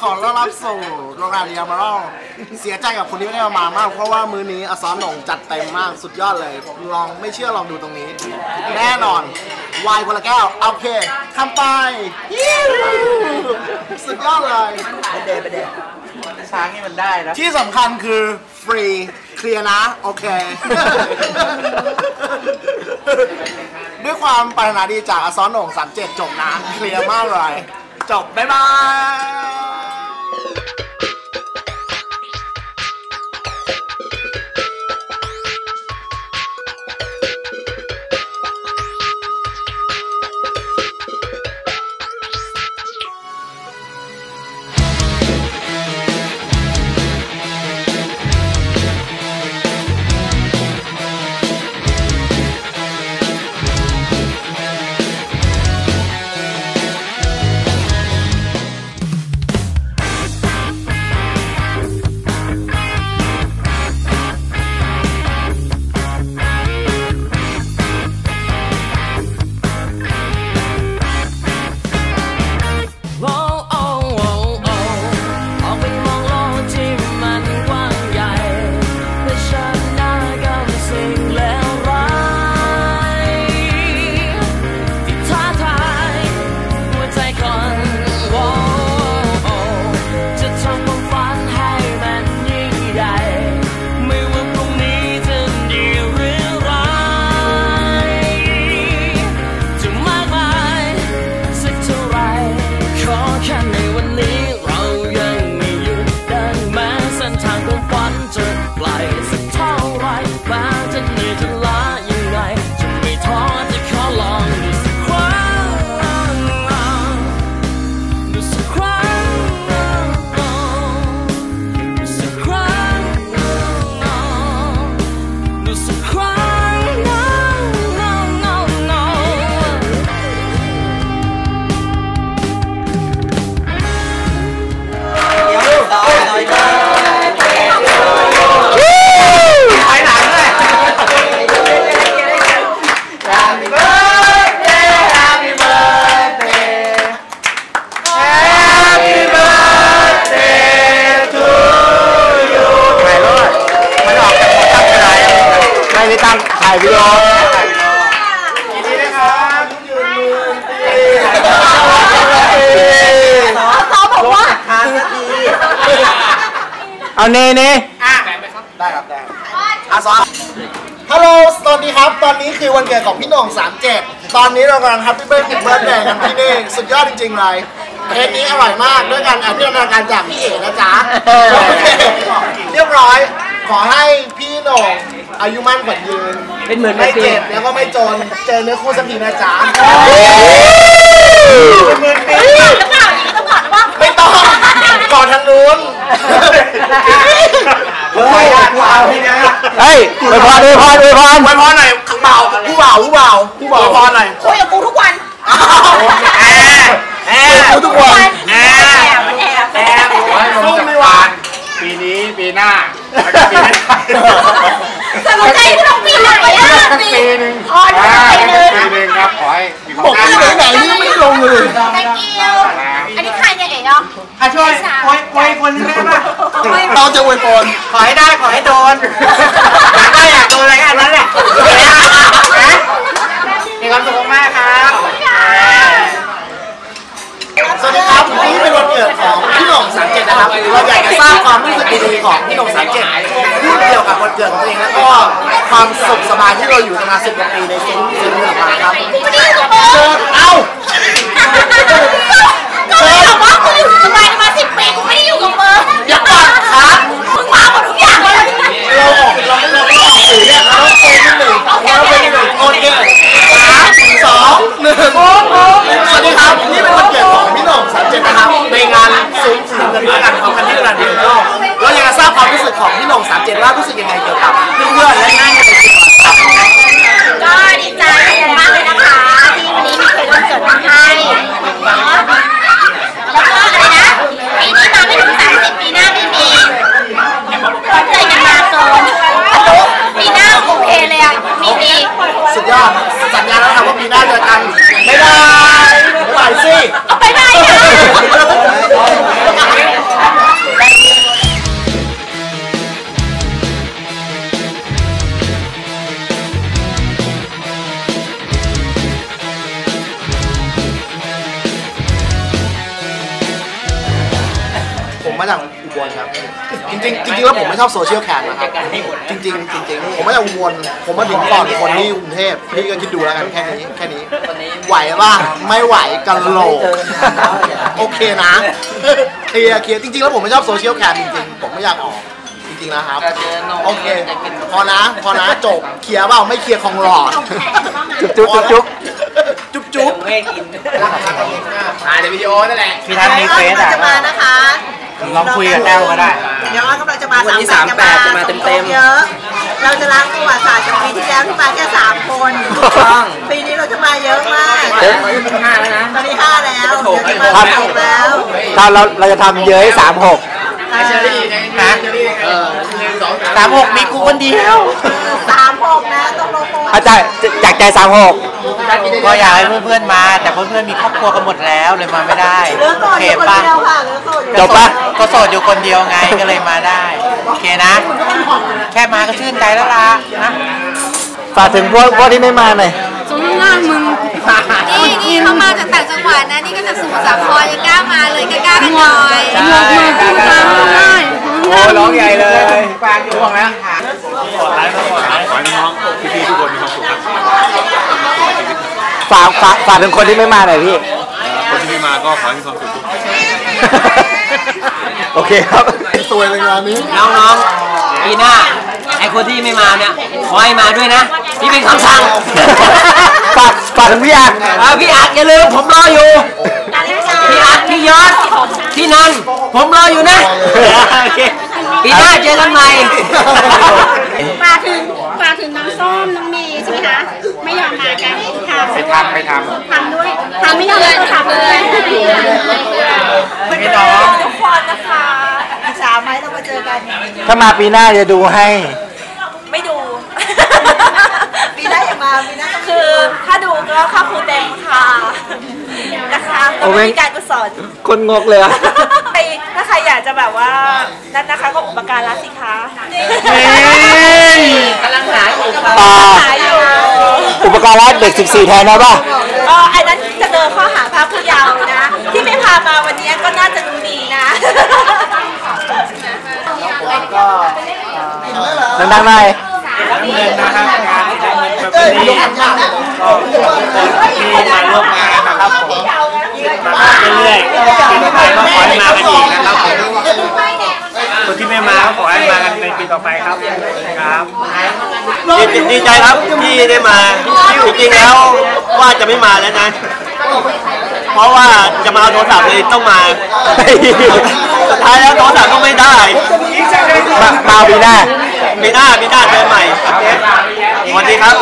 ขอต้อนรับสู่โรงงานยามาร์เสียใจกับคนที่ไม่ได้มามาก เพราะว่ามื้อนี้อซอนหนงจัดเต็มมากสุดยอดเลย ลองไม่เชื่อลองดูตรงนี้ แน่นอนวายคนละแก้วโอเคทำไปยิ้วสุดยอดเลยเดนไปเดนช้างนี่มันได้นะที่สำคัญคือฟรีเคลียร์นะ โอเค ด้วยความปรารถนาดีจากอซอนหนง37 จบนะ เคลียร์มากเลย จบ บ๊ายบาย เอาเน่เน่ได้ครับได้อาซอฮัลโหล สวัสดีครับ ตอนนี้คือวันเกิดของพี่หน่อง37 ตอนนี้เรากำลังแฮปปี้เบิร์ดเดย์เบิร์ดเดย์กันที่นี่ สุดยอดจริงๆเลยเค้กนี้อร่อยมากด้วยการแอบพิจารณาการจากพี่เอ๋นะจ๊ะโอเคเรียบร้อย ขอให้พี่หน่องอายุมั่นขวัญยืน เป็นหมื่นไม่เจ็บแล้วก็ไม่จน เจอเนื้อคู่สักทีนะจ๊ะเป็นหมื่นปีหรือเปล่าอย่างนี้ต้องก่อนว่าไม่ต้องก่อนทางนู้น เฮ้ยกูเอาให้นะเฮ้ยอวยพรอวยพรอวยพรอวยพรหน่อยผู้บ่าวผู้บ่าวผู้บ่าวผู้บ่าวอวยพรหน่อยคุยกับกูทุกวันแอบแอบทุกวันแอแอบบมันแอบแอบสู้ไม่หวานปีนี้ปีหน้าแล้วก็ปีหน้าสนใจที่ต้องปีไหนอะปีหนึ่งอ๋อเดี๋ยวปีหนึ่งปีหนึ่งครับขอให้มีความบอกที่ไหนไหนนี่ไม่ลงเลย thank you อันนี้ใครเนี่ยเอ๋เนาะ อะช่วยโวยโวยคนนึงได้ป่ะเราจะอวยพรขอให้ได้ขอให้โดนอยากได้อยากโดนอะไรก็อันนั้นแหละนะมีความสุขมากครับสวัสดีครับวันนี้เป็นวันเกิดของพี่หน่องสามเจ็ดนะครับเราอยากจะทราบความรู้สึกดีๆของพี่หน่องสามเจ็ดพูดเกี่ยวกับวันเกิดของตัวเองแล้วก็ความสุขสบายที่เราอยู่กันมาสิบกว่าปีในเซนเซนต์ของเราครับกูไม่ได้อยู่กับมึงเชิญเอ้า รู้สึกของ จริงจริงๆแล้วผมไม่ชอบโซเชียลแคมนะครับ จริง ๆ จริง ๆ ผมไม่อยากวนผมมาถึงก่อนคนที่กรุงเทพพี่ก็คิดดูแล้วกันแค่นี้แค่นี้ ไหวป่ะไม่ไหวกันโหลกโอเคนะเคลียร์เคลียร์จริงๆแล้วผมไม่ชอบโซเชียลแคมจริงๆผมไม่อยากออกจริงๆนะครับ โอเค พอนะพอนะจบเคลียร์เปล่าไม่เคลียร์ของหลอดจุ๊บจุ๊บจุ๊บจุ๊บจุ๊บจุ๊บถ่ายในวิดีโอนั่นแหละพี่ทัศน์มีเฟซอะจะมานะคะ ลองคุยกับแต้วก็ได้ เดี๋ยวอ้อนกำลังจะมาวันนี้สาม38จะมาเต็มๆ เยอะ เราจะล้างประวัติศาสตร์จากปีที่แล้วที่มาแค่สามคนต้อง ปีนี้เราจะมาเยอะมากเดี๋ยวห้าแล้วนะ ตอนนี้ห้าแล้วเดี๋ยวจะมาหกแล้วถ้าเราเราจะทำเย้ยสามหกอ่านะสามหกมีกูคนเดียว สามหกนะต้องลงประวัอาติจารย์จากใจสามหก ก็อยากให้เพื่อนๆมา แต่เพื่อนๆมีครอบครัวกันหมดแล้วเลยมาไม่ได้เหลือโสโอดเคอยู่คนป่ะเดียวค่ะเหลือโสดอยู่จบป่ะก็โสดอยู่คนเดียวไงก็เลยมาได้โอเคนะ แค่มาก็ชื่นใจแล้วล่ะนะฝากถึงพวกพวกที่ไม่มาหน่อยสมงานมึงนี่นี่เขามาจากต่างจังหวัดนะ นี่ก็จากสมุทรสาครยังกล้ามาเลยกล้าๆกันหน่อยได้ได้ได้โอ้ร้องใหญ่เลยฟางช่วงแล้ว ขอให้น้องๆพี่ๆทุกคนมีความสุขครับ ฝากฝากฝากถึงคนที่ไม่มาหน่อยพี่ คนที่ไม่มาก็ขอให้มีความสุขทุกคนโอเคครับ สวยเลยงานนี้น้องๆปีหน้าไอคนที่ไม่มาเนี่ยขอให้มาด้วยนะนี่เป็นคำสั่งฝากฝากถึงพี่อักอ่าพี่อักอย่าลืมผมรออยู่พี่อักพี่ยอดพี่นันผมรออยู่นะโอเคปีหน้าเจอกันใหม่ ฝากถึงฝากถึงน้องส้มน้องเมย์ใช่ไหมคะ ไม่ยอมมากันทำไปทำไปทำทำด้วยทำไม่ยอมเลยทำเลยพี่น้องทุกคนนะคะอีกสามไหมเรามาเจอกัน ถ้ามาปีหน้าจะดูให้ ไม่ดู ปีหน้าอย่ามาปีหน้าคือ ถ้าดูก็ค่าครูเต็มค่ะ นะคะโอ้แล้วเว้ก็ยมีการกุศลคนงกเลยอะใครถ้าใครอยากจะแบบว่านั่นนะคะก็อุปการะสิคะกำลังหาอยู่ครับอ่าหาอยู่อุปการะเด็ก 14 แทนนะป่ะก็อันนั้นจะเดินข้อหาพระผู้เยาว์นะ ที่ไม่พามาวันนี้ก็น่าจะรู้ดีนะดังๆหน่อยเงินนะครับงานที่ได้เงินแบบนี้ที่มาร่วมงานนะครับผมมาเรื่อยๆปีต่อไปก็ขอให้มากันอีกนะครับผมคนที่ไม่มาก็ขอให้มากันในปี ต่อไปครับครับดีใจครับที่ได้มาจริงๆแล้วว่าจะไม่มาแล้วนะ เพราะว่าจะมาเอาโทรศัพท์เลยต้องมาสุดท้ายแล้วโทรศัพท์ก็ไม่ได้มามาปีหน้าปีหน้าปีหน้าเจอใหม่สวัสดีครับ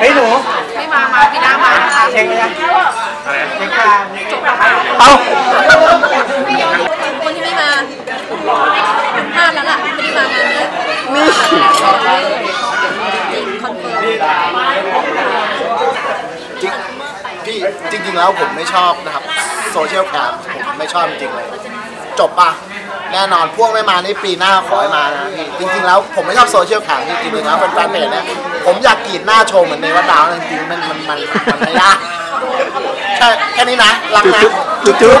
เฮ้ยหนูไม่มามาพี่น้ามานะคะเช็คเลยเอาคนที่ไม่มาพลาดแล้วล่ะไม่ได้มางานนี้นี่จริงคอนเฟิร์มพี่จริงๆแล้วผมไม่ชอบนะครับโซเชียลแคมผมไม่ชอบจริงเลยจบปะแน่นอนพวกไม่มาในปีหน้าขอให้มานะพี่จริงๆแล้วผมไม่ชอบโซเชียลแคมจริงๆแล้วเป็นแฟนเพจเนี่ยผมอยากกรีดหน้าโชว์เหมือนในวัดดาวจริงๆมันมันมันมันไม่ได้แค่แค่นี้นะรักนะจุ๊บ